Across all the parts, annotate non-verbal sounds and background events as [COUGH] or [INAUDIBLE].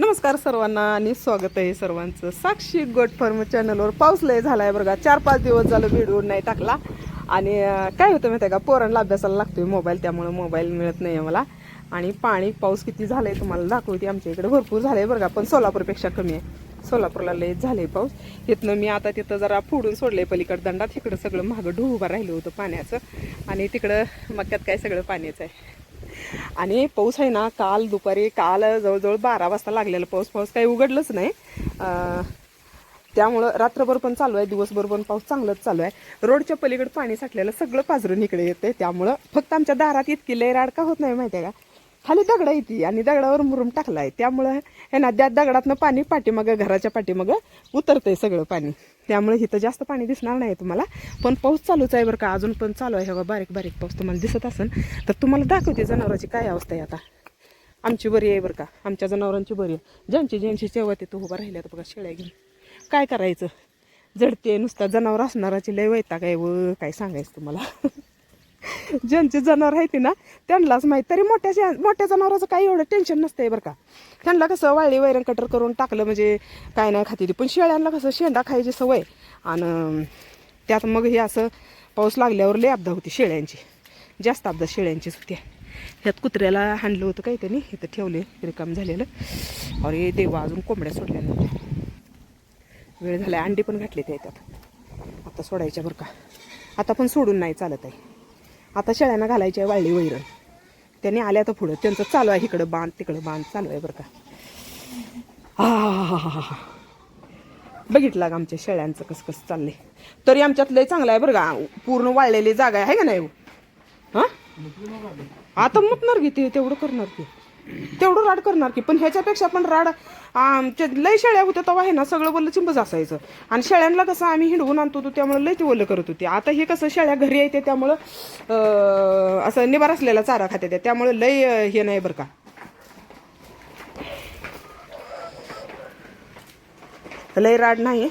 नमस्कार सर्वांना आणि स्वागत आहे सर्वांचं. साक्षी गोट फार्म चॅनलवर पाऊस लय झाला बरं का. चार पाच दिवस झालं व्हिडिओ नाही टाकला. आणि काय होतं माहिती आहे का? पोरांना अभ्यासाला लागतोय मोबाईल त्यामुळे मोबाईल मिळत नाही आहे मला. आणि पाणी पाऊस किती झालंय तुम्हाला दाखवते. आमच्या इकडे भरपूर झालंय बरं का पण सोलापूरपेक्षा कमी आहे. सोलापूरला लय झालंय पाऊस. तिथनं मी आता तिथं जरा फोडून सोडलंय पलीकडे दंडात. तिकडं सगळं मागं ढू उभं राहिलं होतं पाण्याचं. आणि तिकडं मक्यात काय सगळं पाण्याचं आहे. आणि पाऊस आहे ना काल दुपारी काल जवळजवळ बारा वाजता लागलेला पाऊस. पाऊस काही उघडलंच नाही. त्यामुळं रात्रभर पण चालू आहे दिवसभर पण पाऊस चांगलाच चालू आहे. रोडच्या पलीकडे पाणी साठलेलं सगळं पाजरून इकडे येते. त्यामुळं फक्त आमच्या दारात इतकी लय राड का होत नाही माहिती आहे का? खाली दगडा येते आणि दगडावर मुरुम टाकला आहे त्यामुळं हे ना त्या दगडातनं पाणी पाठीमागं घराच्या पाठीमागं उतरतंय सगळं पाणी. त्यामुळे इथं जास्त पाणी दिसणार नाही तुम्हाला. पण पाऊस चालूच आहे बरं का. अजून पण चालू आहे. बघा बारीक बारीक पाऊस तुम्हाला दिसत असेल तर तुम्हाला दाखवते जनावरांची काय अवस्था आहे आता. आमची बरी आहे बरं का. आमच्या जनावरांची बरी आहे. ज्यांची ज्यांची सेवा उभा उभं राहिल्यात बघा शेळ्या घेऊन. काय करायचं? जडते नुसता जनावर असणाराची लय वैताग आहे व काय सांगायचं तुम्हाला? [LAUGHS] ज्यांचे जनावर आहेत ना त्यांनाच माहीत. तरी मोठ्या ज्या- मोठ्या जनावराचं काही एवढं टेन्शन नसतंय बरं का. त्यांना कसं वाळली वैरण कटर करून टाकलं म्हणजे काय नाही खाती ती. पण शेळ्यांना कसं शेंडा खायची सवय. आणि त्यात मग हे असं पाऊस लागल्यावर लय अब्दा होती शेळ्यांची. जास्त अपदा शेळ्यांचीच होती. ह्यात कुत्र्याला हाणलं होतं काही त्यांनी इथं ठेवले रिकाम झालेलं. अरे देवा अजून कोंबड्या सोडल्या नव्हत्या. वेळ झाला अंडी पण घातले त्या त्यात आता सोडायच्या बरं का. आता पण सोडून नाही चालत आहे. आता शेळ्यांना घालायची आहे वाळली वैरण. त्यांनी आल्या तर पुढं. त्यांचं चालू आहे इकडं बांध तिकडं बांध चालू आहे बरं का. आहाहाहा. बघितलं का आमच्या शेळ्यांचं कसं कसं चाललंय? तरी आमच्यात लय चांगलं आहे बरं का. पूर्ण वाळलेली जागा आहे का नाही हो? आता मुतणार की ते? तेवढं करणार की. तेवढं राड करणार की. पण ह्याच्यापेक्षा पण राड आमच्या लय शेळ्या होत्या तेव्हा हे ना सगळं वल्ल चिंबच असायचं आणि शेळ्यांना कसं आम्ही हिंडवून आणतो होतो त्यामुळे लय ते वल्ल करत होती. आता हे कसं शेळ्या घरी येते त्यामुळं असं निभार असलेला चारा खाते त्यामुळे लय हे नाही बरं का. लय राड नाही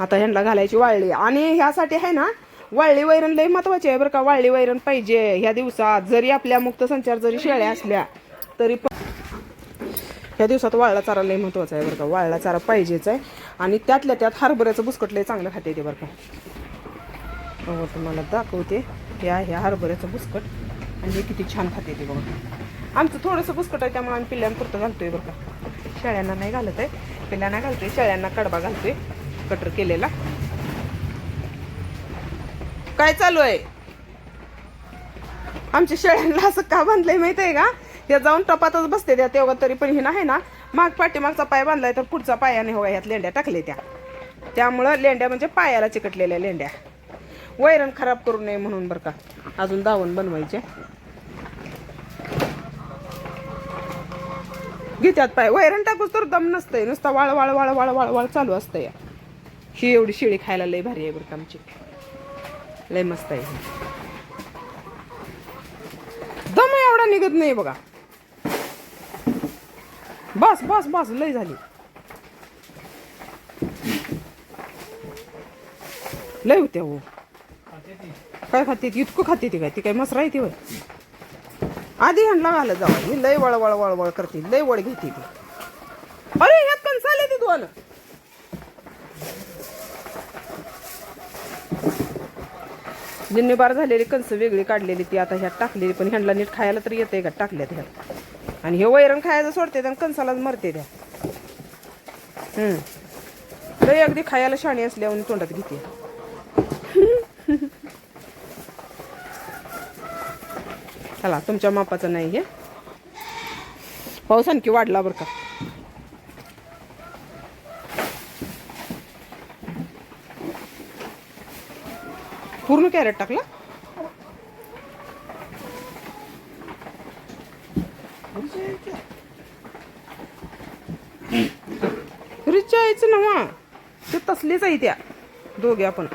आता ह्यांना घालायची वाळली. आणि ह्यासाठी आहे ना वाळली वैरण लय महत्वाची आहे बरं का. वाळली वैरण पाहिजे. ह्या दिवसात जरी आपल्या मुक्त संचार जरी शेळ्या असल्या तरी पण दिवसात वाळला चारा लय महत्त्वाचा आहे बरं का. वाळला चारा पाहिजेच आहे. आणि त्यातल्या त्यात हरभऱ्याचं बुसकट लय चांगलं खाते ते बरं का. हो तुम्हाला दाखवते. हे आहे हरभऱ्याचं बुसकट. आणि हे किती छान खाते ते बघा. आमचं थोडंसं बुसकट आहे त्यामुळे आम्ही पिल्ल्यांपुरतं घालतोय बरं का. शेळ्यांना नाही घालत आहे. पिल्ल्यांना घालतोय. शेळ्यांना कडबा घालतोय. कटर केलेला. काय चालू आहे? आमच्या शेळ्यांना असं का बांधलंय माहीत आहे का? हे जाऊन टपातच बसते त्या तेव्हा तरी पण हे नाही ना माग पाठीमागचा पाय बांधलाय तर पुढचा पायाने हो ह्यात लेंड्या टाकले त्या. त्यामुळं लेंड्या म्हणजे पायाला चिकटलेल्या लेंड्या. वैरण खराब करू नये म्हणून बरं का. अजून दावण बनवायचे. घेत्यात पाय. वैरण टाकूच तर दम नसतंय. नुसता वाळ वाळ वाळ वाळ वाळ वाळ चालू असतं या ही एवढी शिळी खायला लय भारी आहे बरं का आमची. लय मस्त आहे दम एवढा निघत नाही बघा. बस बस बस लय झाली. लय होत्या हो. काय खाते ती? इतकं खाते ती काय? ती काय मसरा आहे ती आधी ह्यांना घालत जावा. ही लय वळ वळ वळ वळ करते. लय वळ घेते ती. अरे ह्यात पण चालले ती दोन? जिन्नीबार झालेली कणसं वेगळी काढलेली ती आता ह्यात टाकलेली पण ह्यांना नीट खायला तर येते का? टाकल्यात ह्यात. आणि हे वैरण खायचं सोडते आणि कणसालाच मरते त्या. हम्म. अगदी खायला शाणी असल्यावर तोंडात घेते. चला तुमच्या मापाचं नाही हे. हो, पाऊस आणखी वाढला बरं का. पूर्ण कॅरेट टाकला? रिचा यायचं ना ते तसलीच आहे त्या. दोघे आपण.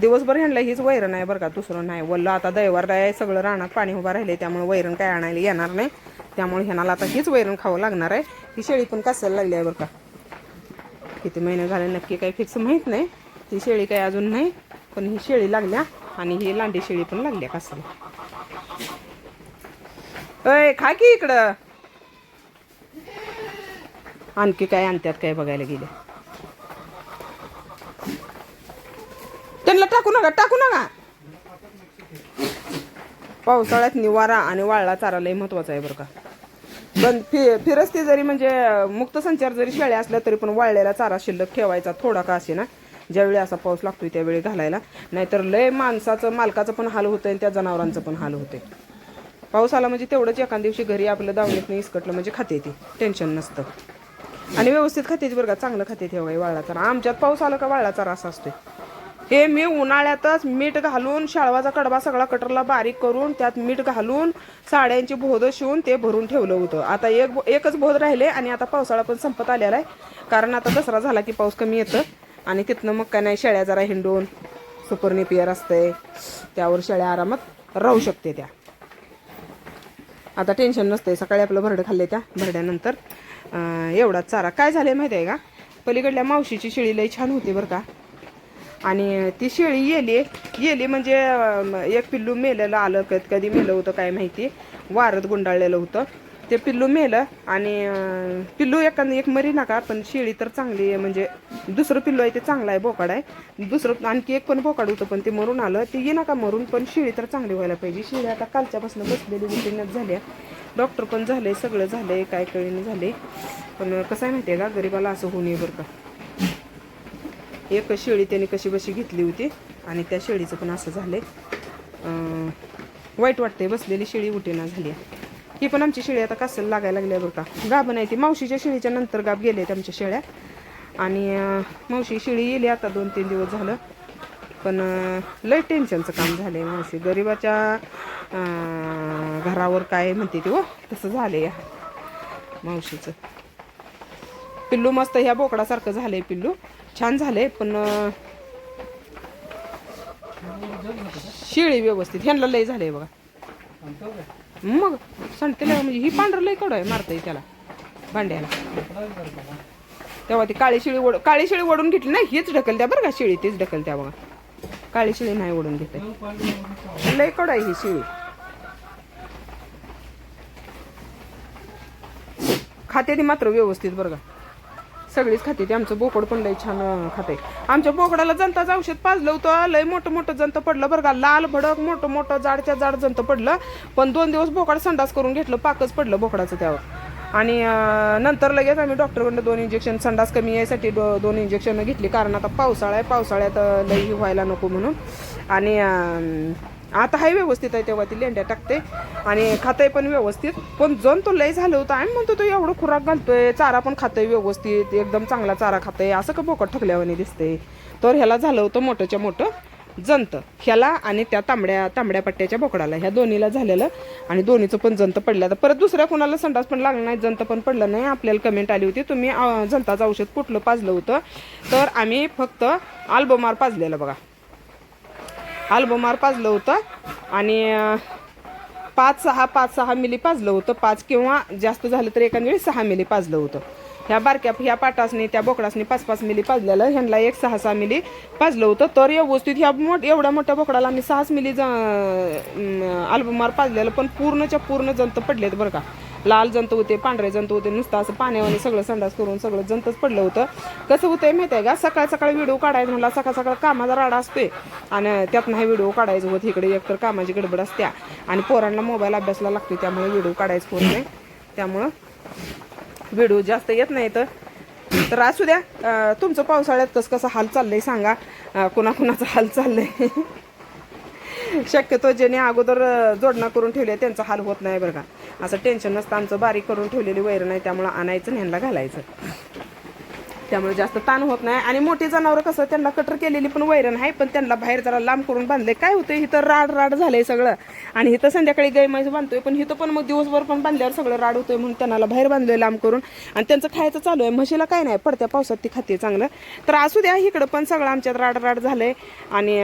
दिवसभर ह्यांना हीच वैरण आहे बरं का दुसरं नाही. वल्ल आता दैवार आहे सगळं रानात पाणी उभं राहिले त्यामुळे वैरण काय आणायला येणार नाही. त्यामुळे ह्यानाला आता हीच वैरण खावं लागणार आहे. ही शेळी पण कासायला लागली आहे बरं का. किती महिने झाले नक्की काही फिक्स माहीत नाही. ती शेळी काही अजून नाही पण ही शेळी लागल्या आणि ही लांडी शेळी पण लागल्या कासाला अय खा की इकडं. आणखी काय आणतात काय बघायला गेले? त्यांना टाकू नका टाकू नका. पावसाळ्यात निवारा आणि वाळला चारा लय महत्त्वाचा आहे बरं का. पण फि फिरस्ती जरी म्हणजे मुक्त संचार जरी शेळ्या असल्या तरी पण वाळलेला चारा शिल्लक ठेवायचा थोडा का असे ना ज्यावेळी असा पाऊस लागतोय त्यावेळी घालायला. नाहीतर लय माणसाचं मालकाचं पण हाल होतं आणि त्या जनावरांचं पण हाल होते पाऊस आला म्हणजे तेवढंच एका दिवशी घरी आपलं दावणीत नाही इसकटलं म्हणजे खाते ती. टेन्शन नसतं. आणि व्यवस्थित खाते बरं का चांगलं खाते ती बघा वाळला चारा आमच्यात पाऊस आला का वाळला चारा असा असतोय. हे मी उन्हाळ्यातच मीठ घालून शाळवाचा कडबा सगळा कटरला बारीक करून त्यात मीठ घालून साड्यांची भोदं शिवून ते भरून ठेवलं होतं. आता एक एकच बोध राहिले आणि आता पावसाळा पण संपत आलेला आहे. कारण आता दसरा झाला की पाऊस कमी येतं. आणि तिथनं मग काय नाही शेळ्या जरा हिंडून सुपर्णी पियर असतंय. त्यावर शेळ्या आरामात राहू शकते त्या. आता टेन्शन नसतंय. सकाळी आपलं भरडं खाल्ले त्या भरड्यानंतर. एवढा चारा. काय झालं माहिती आहे का? पलीकडल्या मावशीची शेळी लई छान होती बरं का. आणि ती शेळी येली. येली म्हणजे एक पिल्लू मेलेलं आलं कधी कधी मेलं होतं काय माहिती. वारत गुंडाळलेलं होतं. ते पिल्लू मेलं आणि पिल्लू एखादं एक मरी नका पण शेळी तर चांगली आहे. म्हणजे दुसरं पिल्लू आहे ते चांगलं आहे बोकाड आहे. दुसरं आणखी एक पण बोकाड होतं पण ते मरून आलं. ते ये नका मरून पण शेळी तर चांगली व्हायला पाहिजे. शेळी आता कालच्यापासून बसलेली विटीनच झाल्या डॉक्टर पण झाले सगळं झालंय काय कळीने झाले. पण कसं आहे माहिती आहे का गरीबाला असं होऊ नये बरं का. एक शेळी त्याने कशी बशी घेतली होती आणि त्या शेळीचं पण असं झालं आहे वाईट वाटतंय बसलेली शेळी उठेना झाली आहे. ही पण आमची शेळी आता कासल लागायला लागल्या बरं का. गाभं नाही ती. मावशीच्या शेळीच्या नंतर गाब गेले आमच्या शेळ्या. आणि मावशी शेळी येली आता दोन तीन दिवस झालं. पण लय टेन्शनचं काम झालं आहे मावशी. गरिबाच्या घरावर काय म्हणते ते हो तसं झालं या मावशीचं. पिल्लू मस्त ह्या बोकडासारखं झालं आहे पिल्लू. छान झालं आहे पण शेळी शिळी व्यवस्थित. ह्यांना लय झालंय बघा. मग सांगते म्हणजे ही पांढरं लय कडं आहे मारतंय त्याला भांड्याला. तेव्हा ती काळी शिळी ओढ काळी शिळी ओढून घेतली ना हीच ढकलत्या बरं का शिळी तीच ढकलत्या बघा. काळी शिळी नाही ओढून घेते लय कडं आहे ही शिळी. खाते ती मात्र व्यवस्थित बरं का. सगळीच खाते ते आमचं बोकड पण लय छान खाते. आमच्या बोकडाला जनताच औषध पाजलं होतं लय मोठं मोठं जंत पडलं बरं का. लाल भडक मोठं मोठं जाडच्या जाड जंत पडलं पण दोन दिवस बोकड संडास करून घेतलं पाकच पडलं बोकडाचं त्यावर. आणि नंतर लगेच आम्ही डॉक्टरकडनं दोन इंजेक्शन संडास कमी यायसाठी दो दोन इंजेक्शन घेतली. कारण आता पावसाळा आहे पावसाळ्यात लई व्हायला नको म्हणून. आणि आता हाय व्यवस्थित आहे तेव्हा ती लेंड्या टाकते आणि खातंय पण व्यवस्थित. पण जण तो लय झालं होतं. आणि म्हणतो तो एवढं खुराक घालतोय चारा पण खातोय व्यवस्थित एकदम चांगला चारा खातोय असं का बोकट ठकल्यावानी दिसते तर ह्याला झालं होतं मोठंच्या मोठं जंत. ह्याला आणि त्या तांबड्या तांबड्या पट्ट्याच्या बोकडाला. ह्या दोन्हीला झालेलं आणि दोन्हीचं पण जंत पडलं. तर परत दुसऱ्या कोणाला संडास पण लागला नाही जंत पण पडलं नाही. आपल्याला कमेंट आली होती तुम्ही जंताचं औषध कुठलं पाजलं होतं? तर आम्ही फक्त आल्बोमार पाजलेलं बघा. अल्बमार पाजलं होतं. आणि पाच सहा पाच सहा मिली पाजलं होतं. पाच किंवा जास्त झालं तर एका वेळी सहा मिली पाजलं होतं. ह्या बारक्या ह्या पाटासनी त्या बोकडासनी पाच पाच मिली पाजलेलं. ह्यांना एक सहा सहा मिली पाजलं होतं. तर व्यवस्थित ह्या मोठ एवढ्या मोठ्या बोकडाला आम्ही सहाच मिली अल्बमार पाजलेलं. पण पूर्णच्या पूर्ण जंत पडलेत बरं का. लाल जंत होते पांढरे जंत होते नुसतं असं पाण्यावाने सगळं संडास करून सगळं जंतच पडलं होतं. कसं होतंय माहिती आहे का? सकाळ सकाळी व्हिडिओ काढायचा म्हणला सकाळ सकाळ कामाचा राडा असतोय. आणि त्यात नाही व्हिडिओ काढायचं होत इकडे एकतर कामाची गडबड असत्या. आणि पोरांना मोबाईल अभ्यासला लागतो त्यामुळे व्हिडिओ काढायचं होत नाही. त्यामुळं व्हिडिओ जास्त येत नाही तर तर असू द्या तुमचं पावसाळ्यात कसं कसं हाल चाललंय सांगा. कुणाकुणाचं हाल चाललंय? शक्यतो ज्याने अगोदर जोडणा करून ठेवली त्यांचा हाल होत नाही बरं का. असं टेन्शन नसतं. आमचं बारीक करून ठेवलेली वैर नाही त्यामुळं आणायचं ह्यांना घालायचं. त्यामुळे जास्त ताण होत नाही. आणि मोठी जनावरं कसं त्यांना कटर केलेली पण वैरण आहे पण त्यांना बाहेर जरा लांब करून बांधले काय होतं इथं राड राड झालंय सगळं. आणि इथं संध्याकाळी गाय बांधतोय पण इथं पण मग दिवसभर पण बांधल्यावर सगळं राड होतोय म्हणून त्यांना बाहेर बांधलोय लांब करून. आणि त्यांचं खायचं चालू आहे. म्हशीला काय नाही पडत्या पावसात ती खाते चांगलं. तर असू द्या इकडं पण सगळं आमच्यात राड राड झालंय. आणि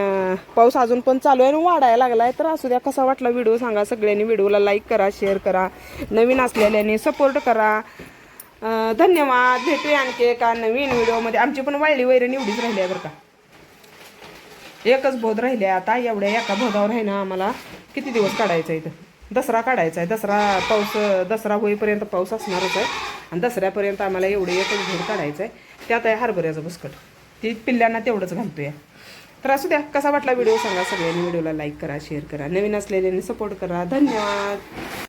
पाऊस अजून पण चालू आहे आणि वाढायला लागलाय. तर असू द्या कसा वाटला व्हिडिओ सांगा. सगळ्यांनी व्हिडिओला लाईक करा शेअर करा. नवीन असलेल्याने सपोर्ट करा. धन्यवाद. भेटूया आणखी एका नवीन व्हिडिओमध्ये. आमची पण वाळली वैरण एवढीच राहिली आहे बरं का. एकच बोध राहिले आता. एवढ्या एका बोधावर आहे ना आम्हाला किती दिवस काढायचं इथं? दसरा काढायचा आहे. दसरा पाऊस दसरा होईपर्यंत पाऊस असणारच आहे. आणि दसऱ्यापर्यंत आम्हाला एवढे एकच घर काढायचं आहे. त्यात आहे हरभऱ्याचं बुसकट. ती पिल्ल्यांना तेवढंच घालतोय. तर असू द्या कसा वाटला व्हिडिओ सांगा सगळ्यांनी. व्हिडिओला लाईक करा शेअर करा. नवीन असलेल्यांनी सपोर्ट करा. धन्यवाद.